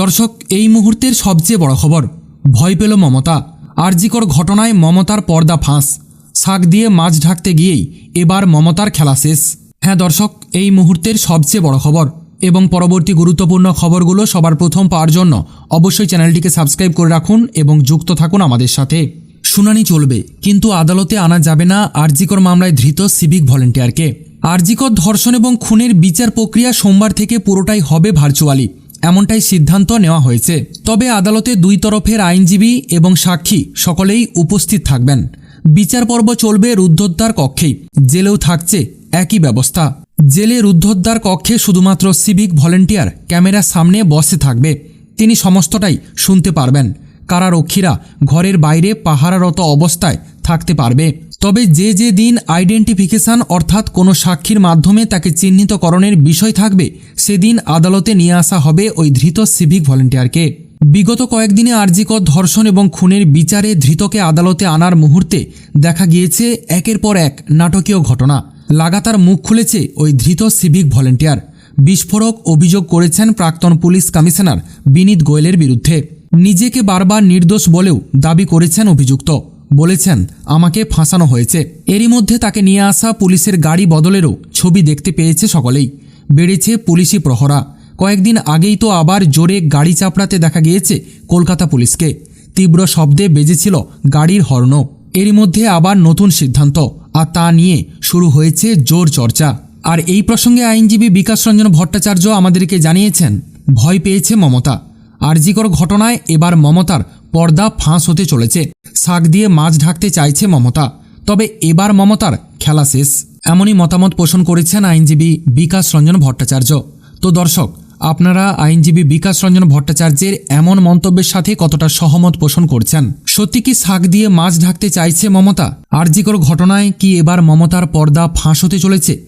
দর্শক, এই মুহূর্তের সবচেয়ে বড় খবর, ভয় পেল মমতা। আরজিকর ঘটনায় মমতার পর্দা ফাঁস। শাক দিয়ে মাছ ঢাকতে গিয়েই এবার মমতার খেলা শেষ। হ্যাঁ দর্শক, এই মুহূর্তের সবচেয়ে বড় খবর এবং পরবর্তী গুরুত্বপূর্ণ খবরগুলো সবার প্রথম পাওয়ার জন্য অবশ্যই চ্যানেলটিকে সাবস্ক্রাইব করে রাখুন এবং যুক্ত থাকুন আমাদের সাথে। শুনানি চলবে, কিন্তু আদালতে আনা যাবে না আরজিকর মামলায় ধৃত সিভিক ভলেন্টিয়ারকে। আরজিকর ধর্ষণ এবং খুনের বিচার প্রক্রিয়া সোমবার থেকে পুরোটাই হবে ভার্চুয়ালি। এমনটাই সিদ্ধান্ত নেওয়া হয়েছে। তবে আদালতে দুই তরফের আইনজীবী এবং সাক্ষী সকলেই উপস্থিত থাকবেন। বিচার পর্ব চলবে রুদ্ধদ্বার কক্ষেই। জেলেও থাকছে একই ব্যবস্থা। জেলে রুদ্ধদ্বার কক্ষে শুধুমাত্র সিভিক ভলেন্টিয়ার ক্যামেরার সামনে বসে থাকবে। তিনি সমস্তটাই শুনতে পারবেন। কারারক্ষীরা ঘরের বাইরে পাহারারত অবস্থায় থাকতে পারবে। তবে যে যে দিন আইডেন্টিফিকেশন অর্থাৎ কোনো সাক্ষীর মাধ্যমে তাকে চিহ্নিতকরণের বিষয় থাকবে, সেদিন আদালতে নিয়ে আসা হবে ওই ধৃত সিভিক ভলেন্টিয়ারকে বিগত কয়েকদিনে আর্জিকর ধর্ষণ এবং খুনের বিচারে ধৃতকে আদালতে আনার মুহূর্তে দেখা গিয়েছে একের পর এক নাটকীয় ঘটনা। লাগাতার মুখ খুলেছে ওই ধৃত সিভিক ভলেন্টিয়ার বিস্ফোরক অভিযোগ করেছেন প্রাক্তন পুলিশ কমিশনার বিনীত গোয়েলের বিরুদ্ধে। নিজেকে বারবার নির্দোষ বলেও দাবি করেছেন অভিযুক্ত। বলেছেন, আমাকে ফাঁসানো হয়েছে। এরই মধ্যে তাকে নিয়ে আসা পুলিশের গাড়ি বদলেরও ছবি দেখতে পেয়েছে সকলেই। বেড়েছে পুলিশি প্রহরা। কয়েকদিন আগেই তো আবার জোরে গাড়ি চাপড়াতে দেখা গিয়েছে কলকাতা পুলিশকে। তীব্র শব্দে বেজেছিল গাড়ির হর্ন এরই মধ্যে আবার নতুন সিদ্ধান্ত, আর তা নিয়ে শুরু হয়েছে জোর চর্চা। আর এই প্রসঙ্গে আইনজীবী বিকাশ রঞ্জন ভট্টাচার্য আমাদেরকে জানিয়েছেন, ভয় পেয়েছে মমতা। আরজিকর ঘটনায় এবার মমতার পর্দা ফাঁস হতে চলেছে। শাক দিয়ে মাছ ঢাকতে চাইছে মমতা। তবে এবার মমতার খেলা শেষ। এমনই মতামত পোষণ করেছেন আইনজীবী বিকাশ রঞ্জন ভট্টাচার্য। তো দর্শক, আপনারা আইনজীবী বিকাশ রঞ্জন ভট্টাচার্যের এমন মন্তব্যের সাথে কতটা সহমত পোষণ করছেন? সত্যি কি শাক দিয়ে মাছ ঢাকতে চাইছে মমতা? আরজিকর ঘটনায় কি এবার মমতার পর্দা ফাঁস হতে চলেছে?